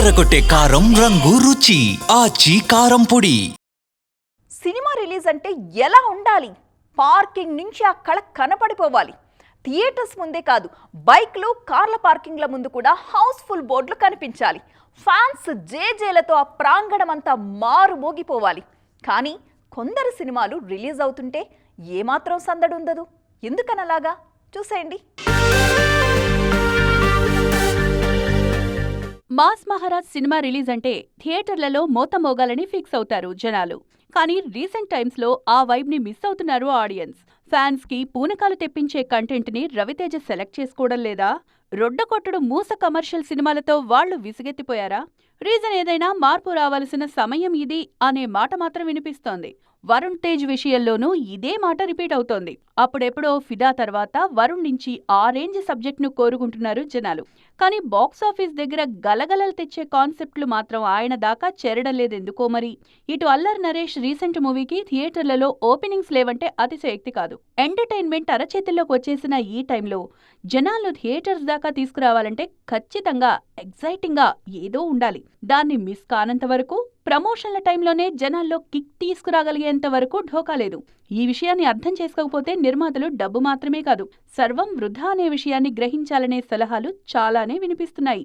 అదరగొట్టే కారం రంగు రుచి ఆచి కారం పొడి. సినిమా రిలీజ్ అంటే ఎలా ఉండాలి? పార్కింగ్ నుంచి ఆ కళ కనపడిపోవాలి. థియేటర్స్ ముందే కాదు బైక్లు కార్ల పార్కింగ్ల ముందు కూడా హౌస్ఫుల్ బోర్డులు కనిపించాలి. ఫ్యాన్స్ జేజేలతో ఆ ప్రాంగణం అంతా మారు మోగిపోవాలి. కానీ కొందరు సినిమాలు రిలీజ్ అవుతుంటే ఏమాత్రం సందడి ఉండదు. ఎందుకనలాగా? చూసేయండి. మాస్ మహారాజ్ సినిమా రిలీజ్ అంటే థియేటర్లలో మోతమోగాలని ఫిక్స్ అవుతారు జనాలు. కానీ రీసెంట్ టైమ్స్లో ఆ వైబ్ని మిస్ అవుతున్నారు ఆడియన్స్. ఫ్యాన్స్కి పూనకాలు తెప్పించే కంటెంట్ని రవితేజ సెలెక్ట్ చేసుకోవడం లేదా? రొడ్డకొట్టడు మూస కమర్షియల్ సినిమాలతో వాళ్ళు విసిగెత్తిపోయారా? రీజన్ ఏదైనా మార్పు రావాల్సిన సమయం ఇది అనే మాట మాత్రం వినిపిస్తోంది. వరుణ్ తేజ్ విషయంలోనూ ఇదే మాట రిపీట్ అవుతోంది. అప్పుడెప్పుడో ఫిదా తర్వాత వరుణ్ నుంచి ఆ రేంజ్ సబ్జెక్ట్ను కోరుకుంటున్నారు జనాలు. కానీ బాక్స్ ఆఫీస్ దగ్గర గలగలలు తెచ్చే కాన్సెప్ట్లు మాత్రం ఆయన దాకా చేరడం లేదెందుకో మరి? ఇటు అల్లర్ నరేష్ రీసెంట్ మూవీకి థియేటర్లలో ఓపెనింగ్స్ లేవంటే అతిశయోక్తి కాదు. ఎంటర్టైన్మెంట్ అరచేతుల్లోకి వచ్చేసిన ఈ టైంలో జనాలు థియేటర్స్ దాకా తీసుకురావాలంటే ఖచ్చితంగా ఎగ్జైటింగ్గా ఏదో ఉండాలి. దాన్ని మిస్ కానంత వరకు ప్రమోషన్ల టైంలోనే జనాల్లో కిక్ తీసుకురాగలిగేంత వరకు ఢోకా లేదు. ఈ విషయాన్ని అర్థం చేసుకోకపోతే నిర్మాతలు డబ్బు మాత్రమే కాదు సర్వం వృధా అనే విషయాన్ని గ్రహించాలనే సలహాలు చాలానే వినిపిస్తున్నాయి.